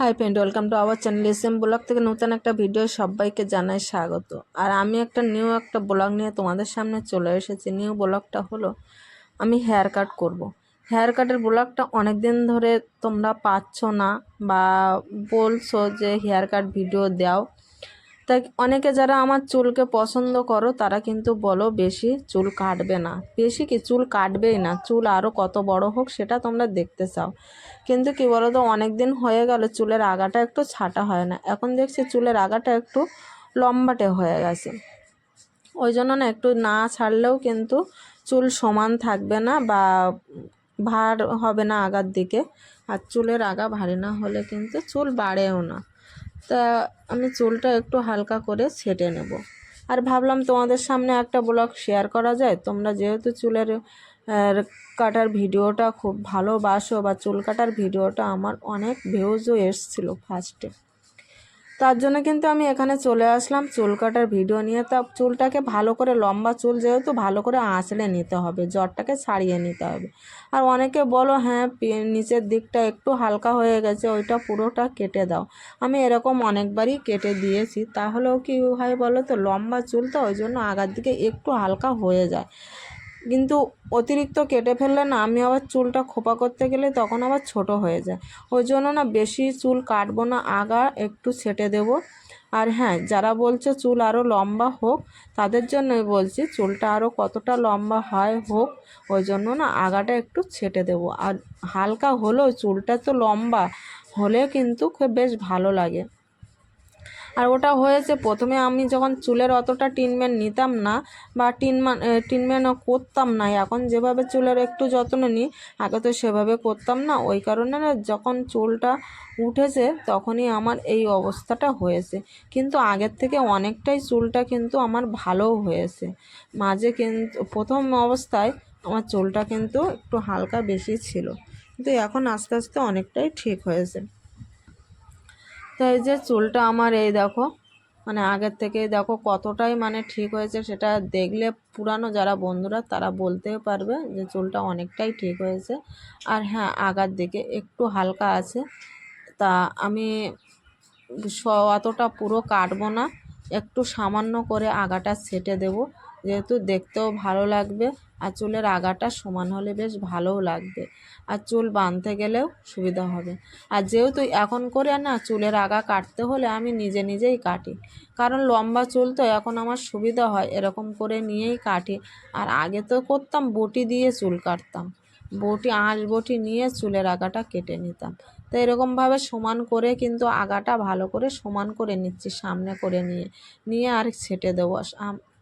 Hi friend welcome to our channel S blog থেকে নতুন একটা ভিডিও সবাইকে জানাই স্বাগত। আর আমি একটা নিউ একটা ব্লগ নিয়ে তোমাদের সামনে চলে এসেছি। নিউ ব্লগটা হলো, আমি হেয়ার কাট করব। হেয়ার কাটের ব্লগটা অনেক দিন ধরে তোমরা পাচ্ছ না বা বলছো যে হেয়ার কাট ভিডিও দাও। তাই অনেকে যারা আমার চুলকে পছন্দ করো, তারা কিন্তু বলো বেশি চুল কাটবে না। বেশি কি? চুল কাটবেই না। চুল আরও কত বড় হোক, সেটা তোমরা দেখতে চাও। কিন্তু কি বলো তো অনেক দিন হয়ে গেল, চুলের আগাটা একটু ছাটা হয় না। এখন দেখছি চুলের আগাটা একটু লম্বাটে হয়ে গেছে। ওই জন্য না একটু না ছাড়লেও কিন্তু চুল সমান থাকবে না বা ভার হবে না আগার দিকে। আর চুলের আগা ভারী না হলে কিন্তু চুল বাড়েও না। তা আমি চুলটা একটু হালকা করে ছেটে নেব। আর ভাবলাম তোমাদের সামনে একটা ব্লগ শেয়ার করা যায়। তোমরা যেহেতু চুলের কাটার ভিডিওটা খুব ভালোবাসো বা চুল কাটার ভিডিওটা আমার অনেক ভিউজও এসছিলো ফার্স্টে তার জন্য কিন্তু আমি এখানে চলে আসলাম চুল কাটার ভিডিও নিয়ে। তা চুলটাকে ভালো করে লম্বা চুল যেহেতু ভালো করে আঁচড়ে নিতে হবে জ্বরটাকে ছাড়িয়ে নিতে হবে। আর অনেকে বলো হ্যাঁ নিচের দিকটা একটু হালকা হয়ে গেছে, ওইটা পুরোটা কেটে দাও। আমি এরকম অনেকবারই কেটে দিয়েছি, তাহলেও কি হয় বলো তো, লম্বা চুল তো ওই জন্য আগার দিকে একটু হালকা হয়ে যায়। কিন্তু অতিরিক্ত কেটে ফেললে না, আমি আবার চুলটা খোপা করতে গেলে তখন আবার ছোট হয়ে যায়। ওই জন্য না বেশি চুল কাটবো না, আগা একটু ছেটে দেব। আর হ্যাঁ যারা বলছে চুল আরও লম্বা হোক, তাদের জন্যই বলছি চুলটা আরও কতটা লম্বা হয় হোক, ওই জন্য না আগাটা একটু ছেটে দেব। আর হালকা হলেও চুলটা তো লম্বা হলে কিন্তু খুব বেশ ভালো লাগে। আর ওটা হয়েছে প্রথমে আমি যখন চুলের অতটা ট্রিটমেন্ট নিতাম না বা ট্রিটমেন্ট ট্রিটমেন্টও করতাম না, এখন যেভাবে চুলের একটু যত্ন নিই, আগে তো সেভাবে করতাম না। ওই কারণে যখন চুলটা উঠেছে তখনই আমার এই অবস্থাটা হয়েছে। কিন্তু আগের থেকে অনেকটাই চুলটা কিন্তু আমার ভালোও হয়েছে। মাঝে কিন্তু, প্রথম অবস্থায় আমার চুলটা কিন্তু একটু হালকা বেশি ছিল। কিন্তু এখন আস্তে আস্তে অনেকটাই ঠিক হয়েছে। তো এই যে চুলটা আমার এই দেখো মানে আগের থেকে দেখো কতটাই মানে ঠিক হয়েছে সেটা দেখলে পুরানো যারা বন্ধুরা তারা বলতেও পারবে যে চুলটা অনেকটাই ঠিক হয়েছে। আর হ্যাঁ আগার দিকে একটু হালকা আছে। তা আমি অতটা পুরো কাটবো না, একটু সামান্য করে আগাটা ছেটে দেব। যেহেতু দেখতেও ভালো লাগবে আর চুলের আগাটা সমান হলে বেশ ভালোও লাগবে। আর চুল বাঁধতে গেলেও সুবিধা হবে। আর যেহেতু এখন করে না চুলের আগা কাটতে হলে আমি নিজে নিজেই কাটি। কারণ লম্বা চুল তো এখন আমার সুবিধা হয়, এরকম করে নিয়েই কাটি। আর আগে তো করতাম, বটি দিয়ে চুল কাটতাম। বটি, আঁশ বটি নিয়ে চুলের আগাটা কেটে নিতাম। তো এরকমভাবে সমান করে কিন্তু আগাটা ভালো করে সমান করে নিচ্ছি, সামনে করে নিয়ে নিয়ে আর ছেটে দেবো।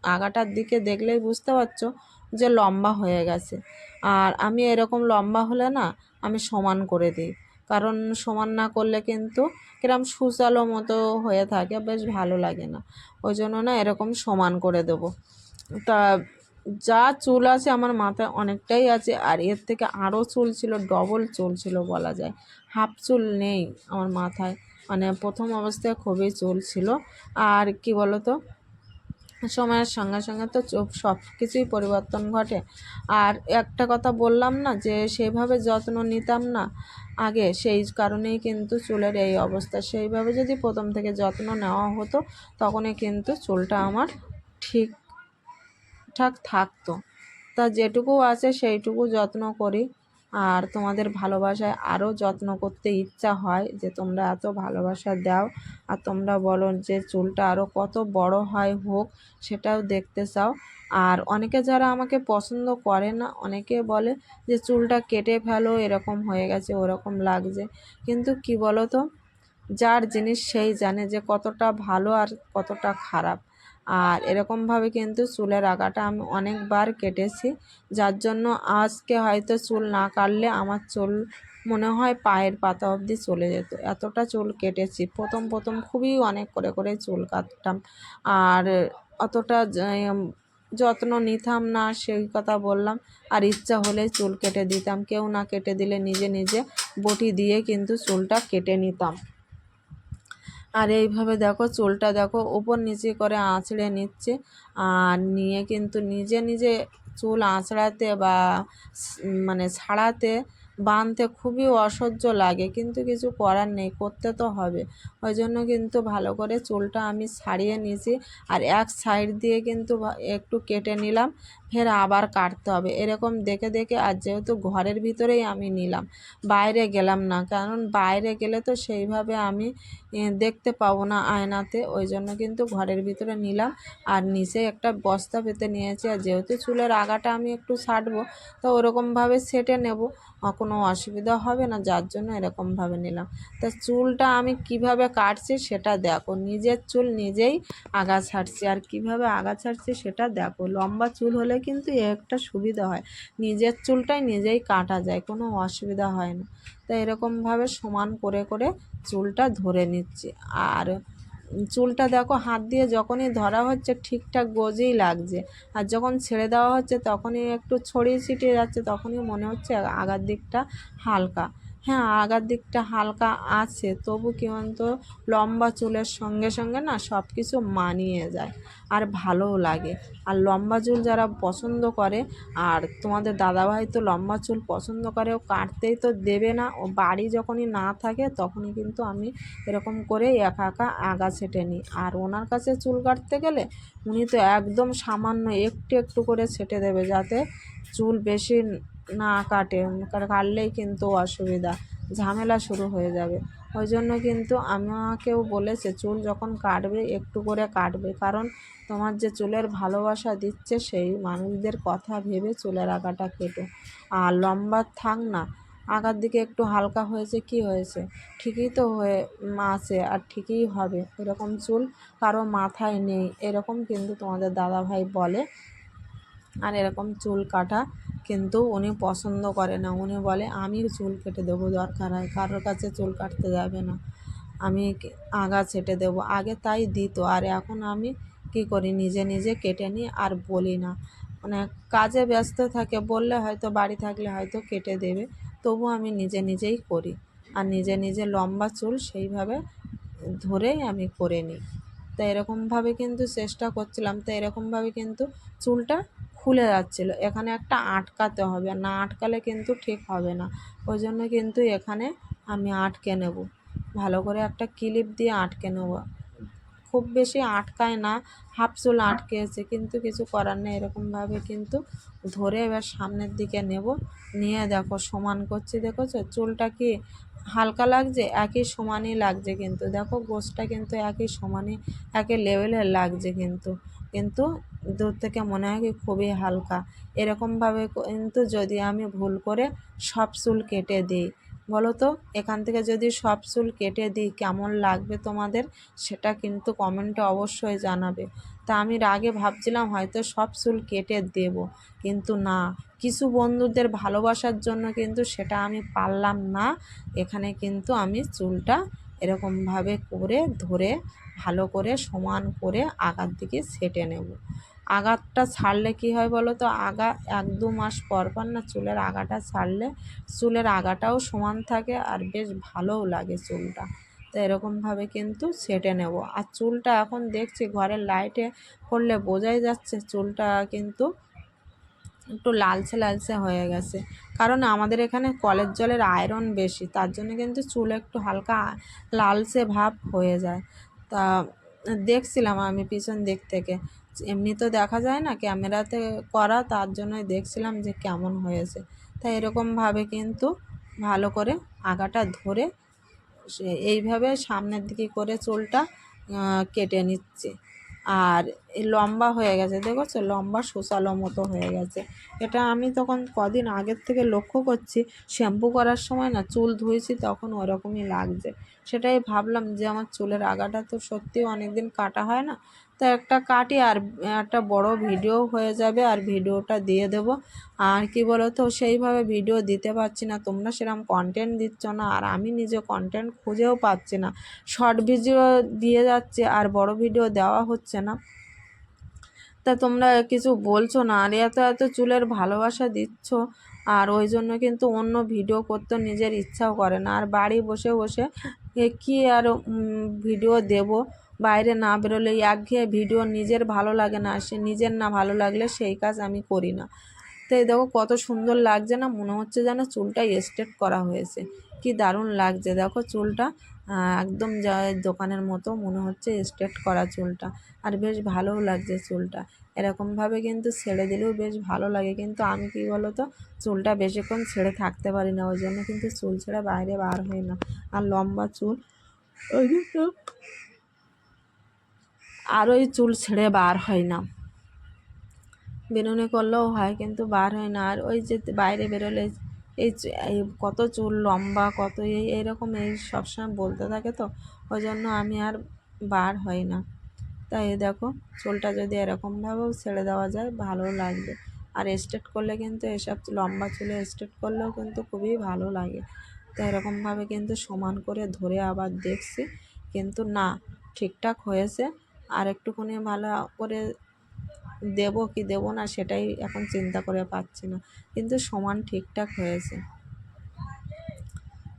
আগাটার দিকে দেখলেই বুঝতে পারছ যে লম্বা হয়ে গেছে। আর আমি এরকম লম্বা হলে না আমি সমান করে দিই। কারণ সমান না করলে কিন্তু কিরম সুচালো মতো হয়ে থাকে, বেশ ভালো লাগে না। ওই জন্য না এরকম সমান করে দেব। তা যা চুল আছে আমার মাথায় অনেকটাই আছে, আর এর থেকে আরও চুল ছিল, ডবল চুল ছিল বলা যায়। হাফ চুল নেই আমার মাথায়। মানে প্রথম অবস্থায় খুবই চুল ছিল। আর কি বলো তো সময়ের সঙ্গে সঙ্গে তো সব কিছুই পরিবর্তন ঘটে। আর একটা কথা বললাম না যে সেইভাবে যত্ন নিতাম না আগে, সেই কারণেই কিন্তু চুলের এই অবস্থা। সেইভাবে যদি প্রথম থেকে যত্ন নেওয়া হতো, তখনই কিন্তু চুলটা আমার ঠিকঠাক থাকতো। তা যেটুকু আছে সেইটুকু যত্ন করি। আর তোমাদের ভালোবাসায় আরও যত্ন করতে ইচ্ছা হয় যে তোমরা এত ভালোবাসা দাও। আর তোমরা বলো যে চুলটা আরও কত বড় হয় হোক, সেটাও দেখতে চাও। আর অনেকে যারা আমাকে পছন্দ করে না, অনেকে বলে যে চুলটা কেটে ফেলো, এরকম হয়ে গেছে, ওরকম লাগছে। কিন্তু কি বলো তো? যার জিনিস সেই জানে যে কতটা ভালো আর কতটা খারাপ। আর এরকমভাবে কিন্তু চুলের আগাটা আমি অনেকবার কেটেছি। যার জন্য আজকে হয়তো চুল না কাটলে আমার চুল মনে হয় পায়ের পাতা অবধি চলে যেত। এতটা চুল কেটেছি। প্রথম প্রথম খুবই অনেক করে করে চুল কাটতাম। আর অতটা যত্ন নিতাম না, সেই কথা বললাম। আর ইচ্ছা হলে চুল কেটে দিতাম। কেউ না কেটে দিলে নিজে নিজে বটি দিয়ে কিন্তু চুলটা কেটে নিতাম। আর এইভাবে দেখো চুলটা দেখো উপর নিচে করে আঁচড়ে নিচ্ছে। আর নিয়ে কিন্তু নিজে নিজে চুল আঁচড়াতে বা মানে ছাড়াতে বাঁধতে খুবই অসহ্য লাগে। কিন্তু কিছু করার নেই, করতে তো হবে। ওই জন্য কিন্তু ভালো করে চুলটা আমি ছাড়িয়ে নিয়েছি। আর এক সাইড দিয়ে কিন্তু একটু কেটে নিলাম। ফের আবার কাটতে হবে। এরকম দেখে দেখে আর যেহেতু ঘরের ভিতরেই আমি নিলাম, বাইরে গেলাম না। কারণ বাইরে গেলে তো সেইভাবে আমি দেখতে পাবো না আয়নাতে। ওই জন্য কিন্তু ঘরের ভিতরে নিলাম। আর নিচে একটা বস্তা পেতে নিয়েছি। আর যেহেতু চুলের আগাটা আমি একটু ছাটবো তো ওরকমভাবে সেটে নেব। কোনো অসুবিধা হবে না। যার জন্য এরকমভাবে নিলাম। তা চুলটা আমি কীভাবে কাটছি সেটা দেখো। নিজের চুল নিজেই আগা ছাড়ছি। আর কীভাবে আগা ছাড়ছি সেটা দেখো। লম্বা চুল হলে কিন্তু একটা সুবিধা হয়। নিজের চুলটাই নিজেই কাটা যায়, কোনো অসুবিধা হয় না। তো এরকমভাবে সমান করে করে চুলটা ধরে নিচ্ছি। আর চুলটা দেখো, হাত দিয়ে যখনই ধরা হচ্ছে ঠিকঠাক গোজেই লাগছে। আর যখন ছেড়ে দেওয়া হচ্ছে তখনই একটু ছড়িয়ে ছিটিয়ে যাচ্ছে, তখনই মনে হচ্ছে আগার দিকটা হালকা। হ্যাঁ আগার দিকটা হালকা আছে, তবু কি তো লম্বা চুলের সঙ্গে সঙ্গে না সব কিছু মানিয়ে যায় আর ভালোও লাগে। আর লম্বা চুল যারা পছন্দ করে, আর তোমাদের দাদাভাই তো লম্বা চুল পছন্দ করে, ও কাটতেই তো দেবে না, ও বাড়ি যখনই না থাকে তখনই কিন্তু আমি এরকম করে একা একা আগা ছেটে নিই। আর ওনার কাছে চুল কাটতে গেলে উনি তো একদম সামান্য একটু একটু করে ছেটে দেবে যাতে চুল বেশি না কাটে। কাটলেই কিন্তু অসুবিধা, ঝামেলা শুরু হয়ে যাবে। ওই জন্য কিন্তু আমাকেও বলেছে, চুল যখন কাটবে, একটু করে কাটবে। কারণ তোমার যে চুলের ভালোবাসা দিচ্ছে, সেই মানুষদের কথা ভেবে চুলের আঁকাটা কেটো। আর লম্বা থাক না আঁকার দিকে একটু হালকা হয়েছে, কি হয়েছে? ঠিকই তো হয়ে আছে, আর ঠিকই হবে। এরকম চুল কারও মাথায় নেই। এরকম কিন্তু তোমাদের দাদাভাই বলে। আর এরকম চুল কাটা কিন্তু উনি পছন্দ করে না। উনি বলে, আমি চুল কেটে দেবো, দরকার হয়। কারোর কাছে চুল কাটতে যাবে না। আমি আগা ছেটে দেবো। আগে তাই দিত, আর এখন আমি কি করি? নিজে নিজে কেটে নিই আর বলি না। মানে কাজে ব্যস্ত থাকে, বললে হয়তো, বাড়ি থাকলে হয়তো কেটে দেবে। তবু আমি নিজে নিজেই করি। আর নিজে নিজে লম্বা চুল সেইভাবে ধরেই আমি করে নিই। তা এরকমভাবে কিন্তু চেষ্টা করছিলাম। তো এরকমভাবে কিন্তু চুলটা খুলে যাচ্ছিল। এখানে একটা আটকাতে হবে। না আটকালে কিন্তু ঠিক হবে না। ওই জন্য কিন্তু এখানে আমি আটকে নেব। ভালো করে একটা ক্লিপ দিয়ে আটকে নেব। খুব বেশি আটকায় না। হাফ চুল আটকেছে। কিন্তু কিছু করার নেই। এরকমভাবে কিন্তু ধরে এবার সামনের দিকে নেব। নিয়ে দেখো, সমান করছি। দেখেছ? চুলটা কি হালকা লাগছে? একই সমানই লাগছে কিন্তু। দেখো, গোছটা কিন্তু একই সমানই, একই লেভেলের লাগছে কিন্তু। কিন্তু দূর থেকে মনে হয় কি খুবই হালকা। এরকমভাবে কিন্তু যদি আমি ভুল করে সব চুল কেটে দিই, বলো তো? এখান থেকে যদি সব চুল কেটে দিই, কেমন লাগবে তোমাদের? সেটা কিন্তু কমেন্টে অবশ্যই জানাবে। তা আমি আগে ভাবছিলাম হয়তো সব চুল কেটে দেব, কিন্তু না। কিছু বন্ধুদের ভালোবাসার জন্য কিন্তু সেটা আমি পারলাম না। এখানে কিন্তু আমি চুলটা এরকমভাবে করে ধরে ভালো করে সমান করে আগার দিকে সেটে নেব। আগারটা ছাড়লে কি হয় বলো তো? আগা এক দু মাস পর পর না চুলের আগাটা ছাড়লে চুলের আগাটাও সমান থাকে আর বেশ ভালোও লাগে চুলটা। তো এরকমভাবে কিন্তু সেটে নেব। আর চুলটা এখন দেখছি ঘরের লাইটে করলে বোঝাই যাচ্ছে চুলটা কিন্তু একটু লালচে লালচে হয়ে গেছে। কারণ আমাদের এখানে কলের জলের আয়রন বেশি, তার জন্য কিন্তু চুল একটু হালকা লালচে ভাব হয়ে যায়। তা দেখছিলাম আমি পিছন দিক থেকে। এমনি তো দেখা যায় না, ক্যামেরাতে করা, তার জন্যই দেখছিলাম যে কেমন হয়েছে। তা এরকমভাবে কিন্তু ভালো করে আগাটা ধরে সে এইভাবে সামনের দিকে করে চুলটা কেটে নিচ্ছে। আর লম্বা হয়ে গেছে, দেখেছ? লম্বা শোষালো মতো হয়ে গেছে। এটা আমি তখন কদিন আগের থেকে লক্ষ্য করছি, শ্যাম্পু করার সময় না চুল ধুয়েছি, তখন ওরকমই লাগছে। সেটাই ভাবলাম যে আমার চুলের আগাটা তো সত্যি অনেক দিন কাটা হয় না, তো একটা কাটি আর, একটা বড় ভিডিও হয়ে যাবে আর ভিডিওটা দিয়ে দেব। আর কি বলো তো সেইভাবে ভিডিও দিতে পারছি না, তোমরা সেরকম কন্টেন্ট দিচ্ছ না আর আমি নিজে কন্টেন্ট খুঁজেও পাচ্ছি না। শর্ট ভিডিও দিয়ে যাচ্ছে আর বড় ভিডিও দেওয়া হচ্ছে না। তা তোমরা কিছু বলছো না, আর এত এত চুলের ভালোবাসা দিচ্ছ আর ওই জন্য কিন্তু অন্য ভিডিও করতে নিজের ইচ্ছাও করে না। আর বাড়ি বসে বসে কী আর ভিডিও দেব? বাইরে না বেরোলে একঘেয়ে ভিডিও নিজের ভালো লাগে না, সে নিজের না ভালো লাগলে সেই কাজ আমি করি না। তো এই দেখো কত সুন্দর লাগছে না, মনে হচ্ছে যেন চুলটা স্ট্রেট করা হয়েছে। কি দারুণ লাগছে, দেখো চুলটা একদম যা দোকানের মতো মনে হচ্ছে স্ট্রেট করা চুলটা। আর বেশ ভালোও লাগছে চুলটা। এরকমভাবে কিন্তু ছেড়ে দিলেও বেশ ভালো লাগে। কিন্তু আমি কী বলো তো চুলটা বেশিক্ষণ ছেড়ে থাকতে পারি না, ওই জন্য কিন্তু চুল ছেড়ে বাইরে বার হয় না। আর লম্বা চুল, ওই আর ওই চুল ছেড়ে বার হয় না। বেনুনি করলেও হয়, কিন্তু বার হয় না। আর ওই যে বাইরে বেরোলে, এই কত চুল লম্বা, কত এই এরকম এই সবসময় বলতে থাকে তো, ওই জন্য আমি আর বার হই না। তাই দেখো, চুলটা যদি এরকমভাবেও ছেড়ে দেওয়া যায়, ভালো লাগবে। আর স্ট্রেট করলে কিন্তু এসব লম্বা চুলে স্ট্রেট করলেও কিন্তু খুবই ভালো লাগে। তো এরকমভাবে কিন্তু সমান করে ধরে আবার দেখছি, কিন্তু না, ঠিকঠাক হয়েছে। আর একটুখানি ভালো করে দেবো কি দেবো না, সেটাই এখন চিন্তা করে পাচ্ছি না। কিন্তু সমান ঠিকঠাক হয়েছে।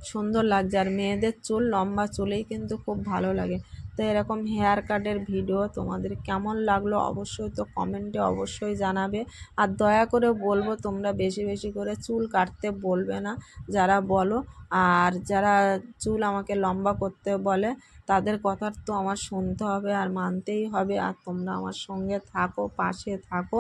সুন্দর লাগছে। আর মেয়েদের চুল লম্বা চুলেই কিন্তু খুব ভালো লাগে। তো এরকম হেয়ার কাটের ভিডিও তোমাদের কেমন লাগল অবশ্যই তো কমেন্টে অবশ্যই জানাবে। আর দয়া করে বলব তোমরা বেশি বেশি করে চুল কাটতে বলবে না, যারা বলো। আর যারা চুল আমাকে লম্বা করতে বলে, তাদের কথা তো আমার শুনতে হবে আর মানতেই হবে। আর তোমরা আমার সঙ্গে থাকো, পাশে থাকো,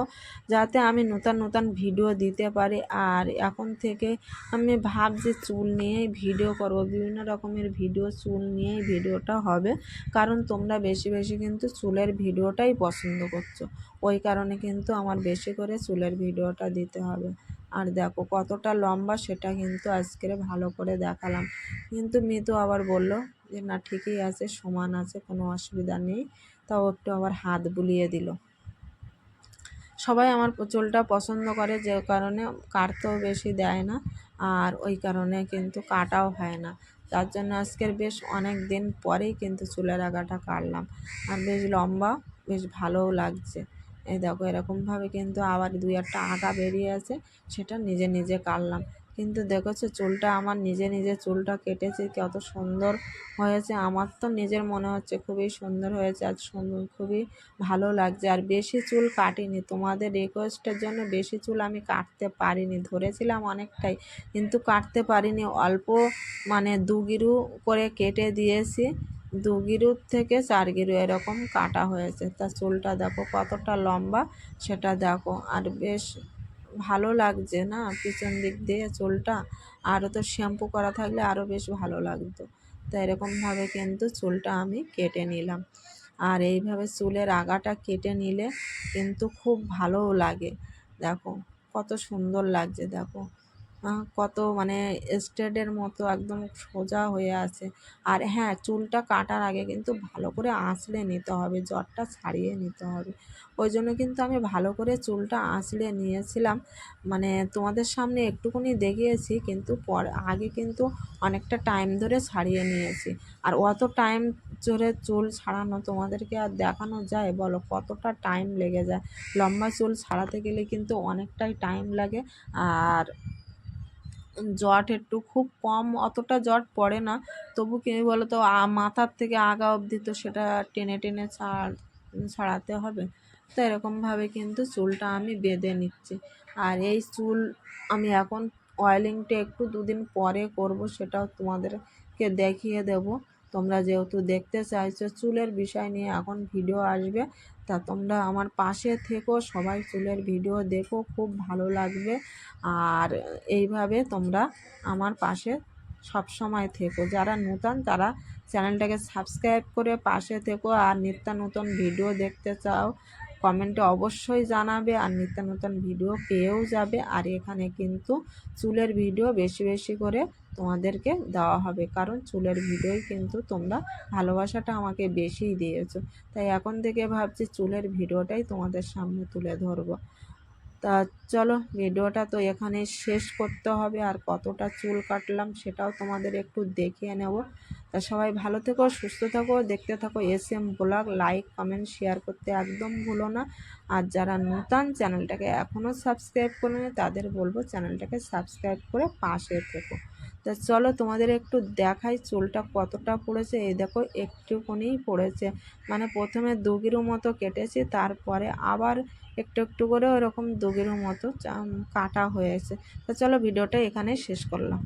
যাতে আমি নতুন নতুন ভিডিও দিতে পারি। আর এখন থেকে আমি ভাবছি চুল নিয়েই ভিডিও করব, বিভিন্ন রকমের ভিডিও চুল নিয়েই ভিডিওটা হবে। কারণ তোমরা বেশি বেশি কিন্তু চুলের ভিডিওটাই পছন্দ করছ। ওই কারণে কিন্তু আমার বেশি করে চুলের ভিডিওটা দিতে হবে। আর দেখো কতটা লম্বা সেটা কিন্তু আজকের ভালো করে দেখালাম। কিন্তু মিতু আবার বলল যে, না, ঠিকই আছে, সমান আছে, কোনো অসুবিধা নেই। তাও একটু আবার হাত বুলিয়ে দিল। সবাই আমার চুলটা পছন্দ করে যে কারণে কাটতেও বেশি দেয় না। আর ওই কারণে কিন্তু কাটাও হয় না। তার জন্য আজকের বেশ অনেক দিন পরেই কিন্তু চুলের আগাটা কাটলাম। আর বেশ লম্বা, বেশ ভালোও লাগছে। এই দেখো এরকমভাবে কিন্তু আবার দুই একটা আঁকা বেরিয়ে আছে, সেটা নিজে নিজে কাটলাম। কিন্তু দেখেছ চুলটা? আমার নিজে নিজে চুলটা কেটেছে, কত সুন্দর হয়েছে। আমার তো নিজের মনে হচ্ছে খুবই সুন্দর হয়েছে আর সুন্দর, খুবই ভালো লাগছে। আর বেশি চুল কাটিনি, তোমাদের রিকোয়েস্টের জন্য বেশি চুল আমি কাটতে পারিনি, ধরেছিলাম অনেকটাই। কিন্তু কাটতে পারিনি, অল্প মানে দু গিরু করে কেটে দিয়েছি, দু গিরুর থেকে চার গিরু এরকম কাটা হয়েছে। তা চুলটা দেখো কতটা লম্বা, সেটা দেখো। আর বেশ ভালো লাগছে না পিছন দিক দিয়ে চুলটা। আরও তো শ্যাম্পু করা থাকলে আরও বেশ ভালো লাগতো। তো এরকমভাবে কিন্তু চুলটা আমি কেটে নিলাম। আর এইভাবে চুলের আগাটা কেটে নিলে কিন্তু খুব ভালোও লাগে। দেখো, কত সুন্দর লাগছে, দেখো। কত মানে স্ট্রেটের মতো একদম সোজা হয়ে আছে। আর হ্যাঁ চুলটা কাটার আগে কিন্তু ভালো করে আঁচড়ে নিতে হবে, জ্বরটা ছাড়িয়ে নিতে হবে। ওই জন্য কিন্তু আমি ভালো করে চুলটা আঁচড়ে নিয়েছিলাম। মানে তোমাদের সামনে একটুকুনি দেখিয়েছি, কিন্তু পর আগে কিন্তু অনেকটা টাইম ধরে ছাড়িয়ে নিয়েছি। আর অত টাইম ধরে চুল ছাড়ানো তোমাদেরকে আর দেখানো যায়? বলো, কতটা টাইম লেগে যায়? লম্বা চুল ছাড়াতে গেলে কিন্তু অনেকটাই টাইম লাগে। আর জট একটু খুব কম, অতটা জট পড়ে না। তবু কি বলো তো মাথার থেকে আগা অবধি তো সেটা টেনে টেনে ছাড়, ছাড়াতে হবে। তো এরকমভাবে কিন্তু চুলটা আমি বেঁধে নিচ্ছি। আর এই চুল আমি এখন অয়েলিংটা একটু দুদিন পরে করব, সেটাও তোমাদেরকে দেখিয়ে দেব। তোমরা যেহেতু দেখতে চাইছো, চুলের বিষয় নিয়ে এখন ভিডিও আসবে। তা তোমরা আমার পাশে থেকো, সবাই চুলের ভিডিও দেখো, খুব ভালো লাগবে। আর এইভাবে তোমরা আমার পাশে সব সময় থেকো। যারা নূতন, তারা চ্যানেলটাকে সাবস্ক্রাইব করে পাশে থেকো। আর নিত্য নতুন ভিডিও দেখতে চাও, কমেন্টে অবশ্যই জানাবে। আর নিত্য নতুন ভিডিও পেয়েও যাবে। আর এখানে কিন্তু চুলের ভিডিও বেশি বেশি করে তোমাদেরকে দেওয়া হবে। কারণ চুলের ভিডিওই কিন্তু তোমরা ভালোবাসাটা আমাকে বেশিই দিয়েছ। তাই এখন থেকে ভাবছি চুলের ভিডিওটাই তোমাদের সামনে তুলে ধরবো। তা চলো, ভিডিওটা তো এখানে শেষ করতে হবে। আর কতটা চুল কাটলাম সেটাও তোমাদের একটু দেখিয়ে নেব। তা সবাই ভালো থেকো, সুস্থ থাকো, দেখতে থাকো S M blog. Like, comment, share করতে একদম ভুলো না। আর যারা নূতন চ্যানেলটাকে এখনও সাবস্ক্রাইব করে তাদের বলব চ্যানেলটাকে সাবস্ক্রাইব করে পাশে থেকো। তা চলো তোমাদের একটু দেখাই চুলটা কতটা পড়েছে। এই দেখো একটুখানিই পড়েছে। মানে প্রথমে দুগিরু মতো কেটেছি, তারপরে আবার একটু একটু করে ওরকম দুগিরু মতো কাটা হয়েছে। তা চলো ভিডিওটা এখানে শেষ করলাম।